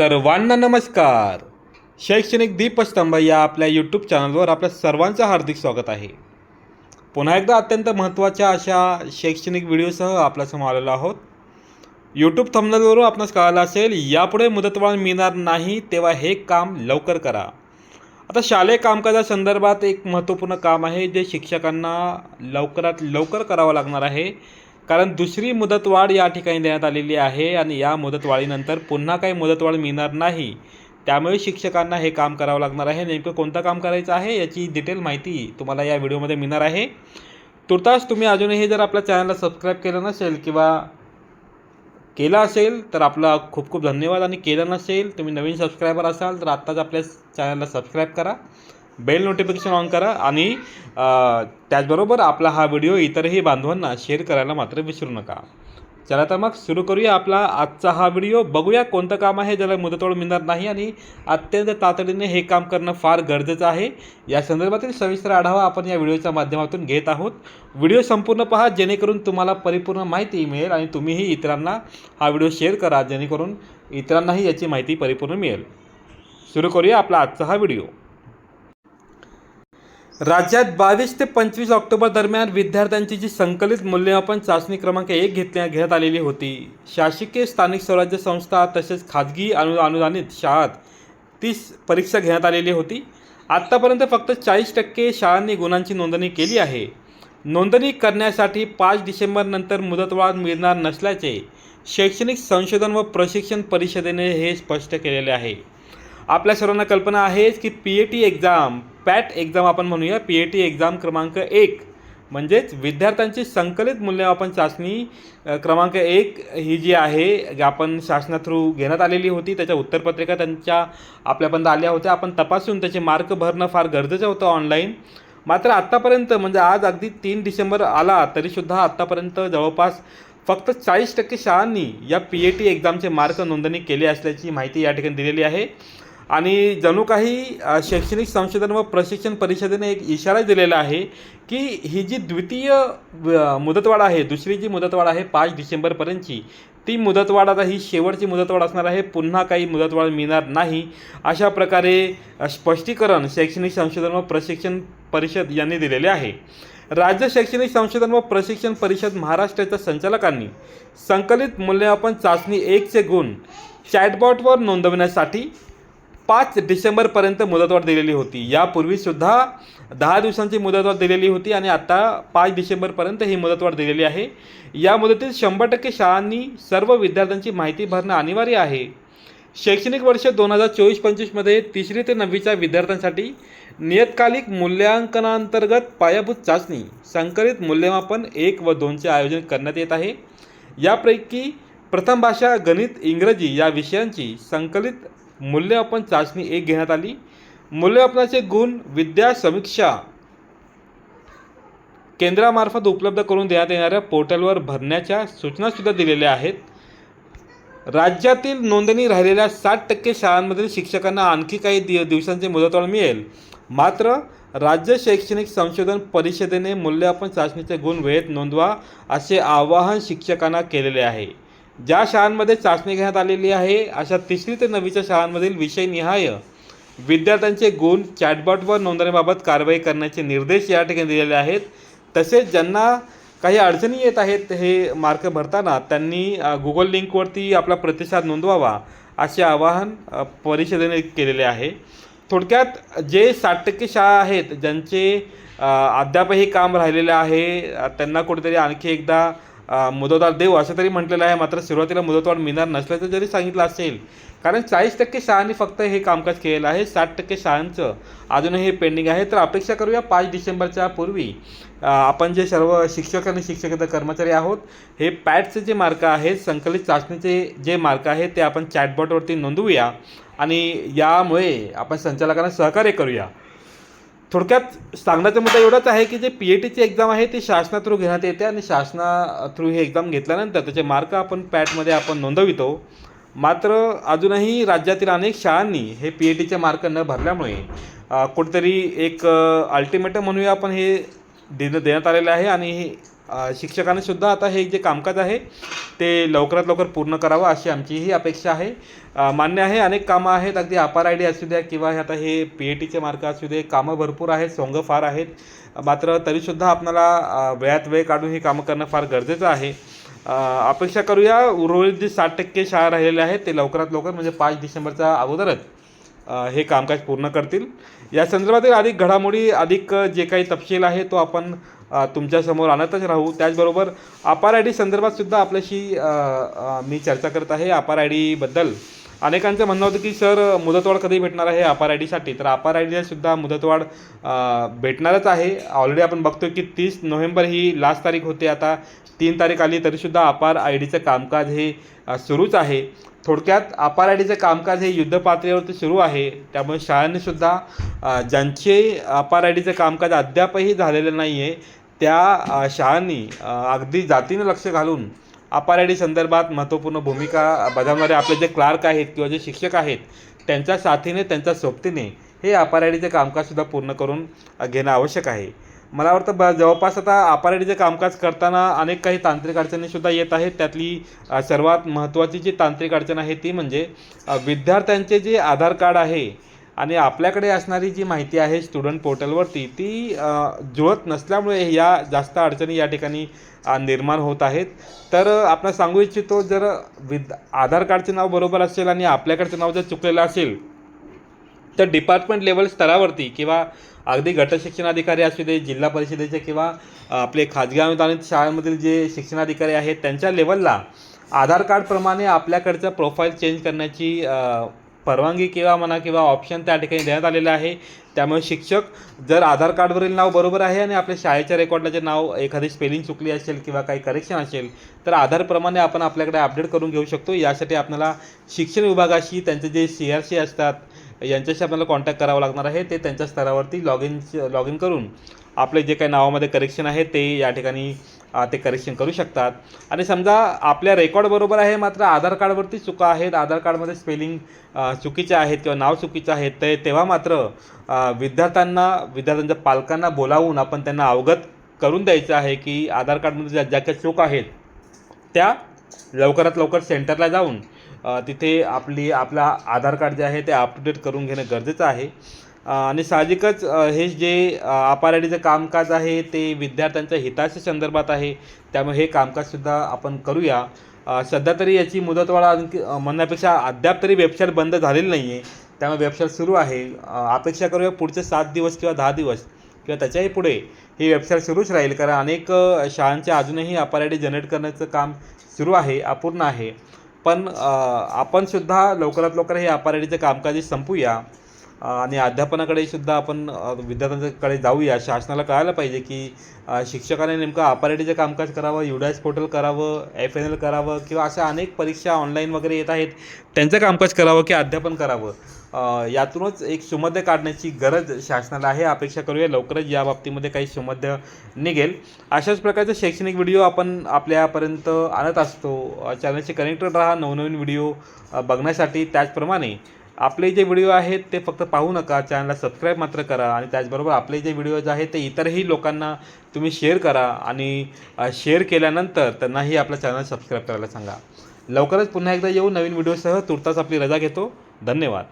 सर्वांना नमस्कार. शैक्षणिक दीपस्तंभ या आपल्या यूट्यूब चॅनलवर आपल्या सर्वांचं हार्दिक स्वागत आहे. पुन्हा एकदा अत्यंत महत्त्वाच्या अशा शैक्षणिक व्हिडिओसह आपल्यासमोर आलेलो आहोत. यूट्यूब थंबनेलवरून आपणास कळालं असेल यापुढे मुदतवाढ मिळणार नाही तेव्हा हे काम लवकर करा. आता शालेय कामकाजासंदर्भात एक महत्त्वपूर्ण काम आहे जे शिक्षकांना लवकरात लवकर करावं लागणार आहे. कारण दुसरी मुदतवाढ या ठिकाणी देण्यात आलेली आहे आणि या मुदतवाढीनंतर पुन्हा काही मुदतवाढ मिळणार नाही. त्यामुळे शिक्षकांना हे काम करावं लागणार आहे. नेमकं कोणतं काम करायचं आहे याची डिटेल माहिती तुम्हाला या व्हिडिओमध्ये मिळणार आहे. तुर्तास तुम्ही अजूनही जर आपल्या चॅनलला सबस्क्राईब केलं नसेल किंवा केला असेल तर आपला खूप खूप धन्यवाद. आणि केलं नसेल तुम्ही नवीन सबस्क्रायबर असाल तर आत्ताच आपल्या चॅनलला सबस्क्राईब करा. बेल नोटिफिकेशन ऑन करा आणि त्याचबरोबर आपला हा व्हिडिओ इतरही बांधवांना शेअर करायला मात्र विसरू नका. चला तर मग सुरू करूया आपला आजचा हा व्हिडिओ बघूया कोणतं काम आहे ज्याला मुदतोड मिळणार नाही आणि अत्यंत तातडीने हे काम करणं फार गरजेचं आहे. या संदर्भातील सविस्तर आढावा आपण या व्हिडिओच्या माध्यमातून घेत आहोत. व्हिडिओ संपूर्ण पहा जेणेकरून तुम्हाला परिपूर्ण माहिती मिळेल आणि तुम्हीही इतरांना हा व्हिडिओ शेअर करा जेणेकरून इतरांनाही याची माहिती परिपूर्ण मिळेल. सुरू करूया आपला आजचा हा व्हिडिओ राज्यात बावीस ते पंचवीस ऑक्टोबर दरम्यान विद्यार्थ्यांची जी संकलित मूल्यमापन चाचणी क्रमांक एक घेतल्या घेण्यात आलेली होती. शासकीय स्थानिक स्वराज्य संस्था तसेच खाजगी अनु अनुदानित शाळात तीस परीक्षा घेण्यात आलेली होती. आत्तापर्यंत फक्त चाळीस टक्के शाळांनी गुणांची नोंदणी केली आहे. नोंदणी करण्यासाठी पाच डिसेंबरनंतर मुदतवाढ मिळणार नसल्याचे शैक्षणिक संशोधन व प्रशिक्षण परिषदेने हे स्पष्ट केलेले आहे. आपल्या सर्वांना कल्पना आहेच की P A T exam PAT exam आपण म्हणूया पी ए टी एक्झाम क्रमांक एक. म्हणजेच विद्यार्थ्यांची संकलित मूल्यमापन चाचणी क्रमांक एक ही जी आहे आपण शासना थ्रू घेण्यात आलेली होती त्याच्या उत्तरपत्रिका त्यांच्या आपल्यापर्यंत आल्या होत्या. आपण तपासून त्याचे मार्क भरणं फार गरजेचं होतं ऑनलाईन मात्र आत्तापर्यंत म्हणजे आज अगदी तीन डिसेंबर आला तरीसुद्धा आत्तापर्यंत जवळपास फक्त चाळीस टक्के शाळांनी या पी ए टी एक्झामचे मार्क नोंदणी केली असल्याची माहिती या ठिकाणी दिलेली आहे. आणि जणू काही शैक्षणिक संशोधन व प्रशिक्षण परिषदेने एक इशारा दिलेला आहे की ही जी द्वितीय मुदतवाढ आहे दुसरी जी मुदतवाढ आहे पाच डिसेंबरपर्यंतची ती मुदतवाढ आता ही शेवटची मुदतवाढ असणार आहे पुन्हा काही मुदतवाढ मिळणार नाही. अशा प्रकारे स्पष्टीकरण शैक्षणिक संशोधन व प्रशिक्षण परिषद यांनी दिलेले आहे. राज्य शैक्षणिक संशोधन व प्रशिक्षण परिषद महाराष्ट्राच्या संचालकांनी संकलित मूल्यमापन चाचणी एकचे गुण चॅटबॉटवर नोंदवण्यासाठी पाच डिसेंबरपर्यंत मुदतवाढ दिलेली होती. यापूर्वीसुद्धा दहा दिवसांची मुदतवाढ दिलेली होती आणि आता पाच डिसेंबरपर्यंत ही मुदतवाढ दिलेली आहे. या मुदतीत शंभर टक्के शाळांनी सर्व विद्यार्थ्यांची माहिती भरणं अनिवार्य आहे. शैक्षणिक वर्ष दोन हजार चोवीस पंचवीसमध्ये तिसरी ते नववीच्या विद्यार्थ्यांसाठी नियतकालिक मूल्यांकनांतर्गत पायाभूत चाचणी संकलित मूल्यमापन एक व दोनचे आयोजन करण्यात येत आहे. यापैकी प्रथम भाषा गणित इंग्रजी या विषयांची संकलित मूल्यमापन चाचणी एक घेण्यात आली. मूल्यमापनाचे गुण विद्या समीक्षा केंद्रामार्फत उपलब्ध करून देण्यात येणाऱ्या पोर्टलवर भरण्याच्या सूचनासुद्धा दिलेल्या आहेत. राज्यातील नोंदणी राहिलेल्या साठ टक्के शाळांमधील शिक्षकांना आणखी काही दि दिवसांची मुदतवाढ मिळेल. मात्र राज्य शैक्षणिक संशोधन परिषदेने मूल्यमापन चाचणीचे गुण वेळेत नोंदवा असे आवाहन शिक्षकांना केलेले आहे. ज्या शाळांमध्ये चाचणी घेण्यात आलेली आहे अशा तिसरी ते नववीच्या शाळांमधील विषयनिहाय विद्यार्थ्यांचे गुण चॅटबॉटवर नोंदणीबाबत कारवाई करण्याचे निर्देश या ठिकाणी दिलेले आहेत. तसेच ज्यांना काही अडचणी येत आहेत हे मार्क भरताना त्यांनी गुगल लिंकवरती आपला प्रतिसाद नोंदवावा असे आवाहन परिषदेने केलेले आहे. थोडक्यात जे साठ टक्के शाळा आहेत ज्यांचे अद्यापही काम राहिलेले आहे त्यांना कुठेतरी आणखी एकदा मुदतवाढ देऊ असं तरी म्हटलेलं आहे. मात्र सुरुवातीला मुदतवाढ मिळणार नसल्याचं जरी सांगितलं असेल कारण चाळीस टक्के शाळांनी फक्त हे कामकाज केलेलं आहे. साठ टक्के शाळांचं अजूनही हे पेंडिंग आहे. तर अपेक्षा करूया पाच डिसेंबरच्या पूर्वी आपण जे सर्व शिक्षक आणि शिक्षकेतर कर्मचारी आहोत हे पॅटचे जे मार्क आहेत संकलित चाचणीचे जे मार्क आहेत ते आपण चॅटबॉटवरती नोंदवूया आणि यामुळे आपण संचालकांना सहकार्य करूया. थोडक्यात सांगण्याचा मुद्दा एवढाच आहे की जे पी ए टीची एक्झाम आहे ती शासना थ्रू घेण्यात येते आणि शासना थ्रू ही एक्झाम घेतल्यानंतर त्याचे मार्क आपण पॅटमध्ये आपण नोंदवितो. मात्र अजूनही राज्यातील अनेक शाळांनी हे पी ए टीचे मार्क न भरल्यामुळे कुठेतरी एक अल्टिमेटम म्हणूया आपण हे देणं देण्यात आलेलं आहे आणि हे शिक्षकांनी सुद्धा आता हे जे कामकाज आहे ते लवकरात लवकर पूर्ण करावं अशी आमची ही अपेक्षा आहे. मान्य आहे अनेक कामं आहेत अगदी अपार आय डी असू द्या किंवा आता हे पी ए टीचे मार्क असू दे कामं भरपूर आहेत सोंग फार आहेत. मात्र तरीसुद्धा आपल्याला वेळात वेळ काढून ही कामं करणं फार गरजेचं आहे. अपेक्षा करूया उर्वरित जे साठ टक्के शाळा राहिलेल्या आहेत ते लवकरात लवकर म्हणजे पाच डिसेंबरच्या अगोदरच हे कामकाज पूर्ण करतील. या संदर्भातील अधिक घडामोडी अधिक जे काही तपशील आहे तो आपण तुमच्यासमोर आणतच राहू. त्याचबरोबर अपार आय डी संदर्भातसुद्धा आपल्याशी मी चर्चा करत आहे अपार आय डीबद्दल अनेकांचं म्हणणं होतं की सर मुदतवाढ कधी भेटणार आहे अपार आय डीसाठी तर अपार आय डीलासुद्धा मुदतवाढ भेटणारच आहे. ऑलरेडी आपण बघतो की तीस नोव्हेंबर ही लास्ट तारीख होते. आता तीन तारीख आली तरीसुद्धा अपार आय डीचं कामकाज हे सुरूच आहे. थोडक्यात अपार कामकाज हे युद्धपातळीवरती सुरू आहे. त्यामुळे शाळांनीसुद्धा ज्यांचे अपार कामकाज अद्यापही झालेलं नाही आहे त्या शाळांनी अगदी जातीनं लक्ष घालून अपार संदर्भात महत्त्वपूर्ण भूमिका बजावणारे आपले जे क्लार्क आहेत किंवा जे शिक्षक आहेत त्यांच्या साथीने त्यांच्या सोबतीने हे अपार कामकाजसुद्धा पूर्ण करून घेणं आवश्यक आहे. मला वाटतं ब जवळपास आता अपार कामकाज करताना अनेक काही तांत्रिक अडचणीसुद्धा येत आहेत. त्यातली सर्वात महत्त्वाची जी तांत्रिक अडचण आहे ती म्हणजे विद्यार्थ्यांचे जे आधार कार्ड आहे आणि आपल्याकडे असणारी जी माहिती आहे स्टुडंट पोर्टलवरती ती जुळत नसल्यामुळे या जास्त अडचणी या ठिकाणी निर्माण होत आहेत. तर आपण सांगू इच्छितो जर विद आधार कार्डचे नाव बरोबर असेल आणि आपल्याकडचं नाव जर चुकलेलं असेल तर डिपार्टमेंट लेवल स्तरावरती किंवा अगदी गटशिक्षणाधिकारी असू दे जिल्हा परिषदेचे किंवा आपले खाजगी अनुदानित शाळांमधील जे शिक्षणाधिकारी आहेत त्यांच्या लेवलला आधार कार्डप्रमाणे आपल्याकडचं प्रोफाईल चेंज करण्याची परवानगी किंवा म्हणा किंवा ऑप्शन त्या ठिकाणी देण्यात आलेलं आहे. त्यामुळे शिक्षक जर आधार कार्डवरील नाव बरोबर आहे आणि आपल्या शाळेच्या रेकॉर्डला जे नाव एखादी स्पेलिंग चुकली असेल किंवा काही करेक्शन असेल तर आधारप्रमाणे आपण आपल्याकडे अपडेट करून घेऊ शकतो. यासाठी आपल्याला शिक्षण विभागाशी त्यांचे जे सी आर सी असतात यांच्याशी आपल्याला कॉन्टॅक्ट करावं लागणार आहे. ते त्यांच्या स्तरावरती लॉग इन लॉग इन करून आपले जे काही नावामध्ये करेक्शन आहे ते या ठिकाणी ते करेक्शन करू शकतात. आणि समजा आपल्या रेकॉर्ड बरोबर आहे मात्र आधार कार्डवरती चुका आहेत. आधार कार्डमध्ये स्पेलिंग चुकीचे आहेत किंवा नाव चुकीचं आहे ते तेव्हा मात्र विद्यार्थ्यांना विद्यार्थ्यांच्या पालकांना बोलावून आपण त्यांना अवगत करून द्यायचं आहे की आधार कार्डमध्ये ज्या ज्या काही चूक आहेत त्या लवकरात लवकर सेंटरला जाऊन तिथे आपली आपला आधार कार्ड जे आहे ते अपडेट करून घेणं गरजेचं आहे. आणि साहजिकच हे जे अपाराडीचं कामकाज आहे ते विद्यार्थ्यांच्या हिताच्या संदर्भात आहे. त्यामुळे हे कामकाजसुद्धा आपण करूया. सध्या तरी याची मुदतवाढ आणखी म्हणण्यापेक्षा अद्याप तरी वेबसाईट बंद झालेली नाही आहे त्यामुळे वेबसाईट सुरू आहे. अपेक्षा करूया पुढचे सात दिवस किंवा दहा दिवस किंवा त्याच्याही पुढे ही वेबसाईट सुरूच राहील. कारण अनेक शाळांच्या अजूनही अपाराडी जनरेट करण्याचं काम सुरू आहे अपूर्ण आहे. पण आपणसुद्धा आपण सुद्धा लवकरात लवकर हे अपाराडीचं कामकाज संपूया. आणि अध्यापनाकडे सुद्धा आपण विद्यार्थ्यांच्याकडे जाऊया. शासनाला कळायला पाहिजे की शिक्षकाने नेमकं आपारेटीचं कामकाज करावं युडायस पोर्टल करावं एफ एन एल करावं किंवा अशा अनेक परीक्षा ऑनलाईन वगैरे येत आहेत. त्यांचं कामकाज करावं की अध्यापन करावं? यातूनच एक सुमध्य काढण्याची गरज शासनाला आहे. अपेक्षा करूया लवकरच या बाबतीमध्ये काही सुमध्य निघेल. अशाच प्रकारचे शैक्षणिक व्हिडिओ आपण आपल्यापर्यंत आणत असतो. अ, चॅनलशी कनेक्टेड राहा. नवनवीन व्हिडिओ बघण्यासाठी त्याचप्रमाणे आपले जे व्हिडिओ आहेत ते फक्त पाहू नका चॅनलला सबस्क्राईब मात्र करा आणि त्याचबरोबर आपले जे व्हिडिओज आहेत ते इतरही लोकांना तुम्ही शेअर करा आणि शेअर केल्यानंतर त्यांनाही आपला चॅनल सबस्क्राईब करायला सांगा. लवकरच पुन्हा एकदा येऊ नवीन व्हिडिओसह. तुर्तास आपली रजा घेतो. धन्यवाद.